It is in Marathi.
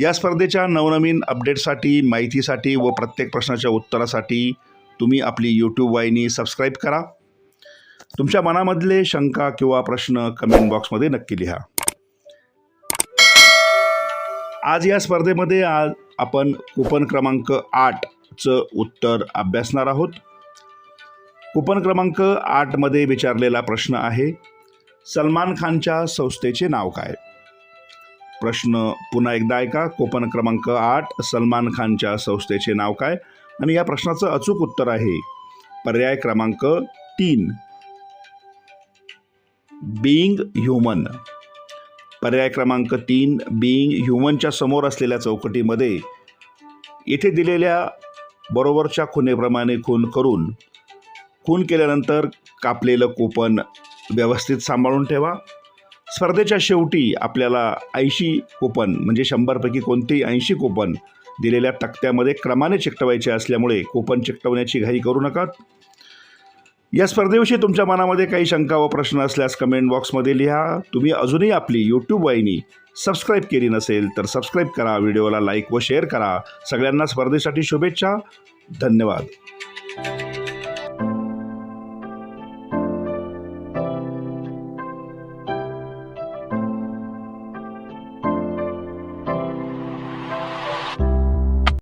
या स्पर्धेच्या नवनवीन अपडेटसाठी माहितीसाठी व प्रत्येक प्रश्नाच्या उत्तरासाठी तुम्ही आपली यूट्यूब वाहिनी सबस्क्राईब करा. तुमच्या मनामधले शंका किंवा प्रश्न कमेंट बॉक्समध्ये नक्की लिहा. आज या स्पर्धेमध्ये आज आपण कुपन क्रमांक आठचं उत्तर अभ्यासणार आहोत. कुपन क्रमांक आठमध्ये विचारलेला प्रश्न आहे सलमान खानच्या संस्थेचे नाव काय? प्रश्न पुन्हा एकदा ऐका. कोपन क्रमांक आठ सलमान खानच्या संस्थेचे नाव काय? आणि या प्रश्नाचं अचूक उत्तर आहे. पर्याय क्रमांक तीन. बिईंग ह्युमन पर्याय क्रमांक तीन बिईंग ह्युमनच्या समोर असलेल्या चौकटीमध्ये येथे दिलेल्या बरोबरच्या खुनेप्रमाणे खून करून खून केल्यानंतर कापलेलं कुपन व्यवस्थित सांभाळून ठेवा. स्पर्धेच्या शेवटी आपल्याला ऐंशी कोपन म्हणजे शंभरपैकी कोणतेही ऐंशी कुपन दिलेल्या तक्त्यामध्ये क्रमाने चिकटवायचे असल्यामुळे कोपन चिकटवण्याची घाई करू नका. या स्पर्धेविषयी तुमच्या मनामध्ये काही शंका व प्रश्न असल्यास कमेंट बॉक्समध्ये लिहा. तुम्ही अजूनही आपली यूट्यूब वाहिनी सबस्क्राईब केली नसेल तर सबस्क्राईब करा व्हिडिओला लाईक व शेअर करा. सगळ्यांना स्पर्धेसाठी शुभेच्छा. धन्यवाद.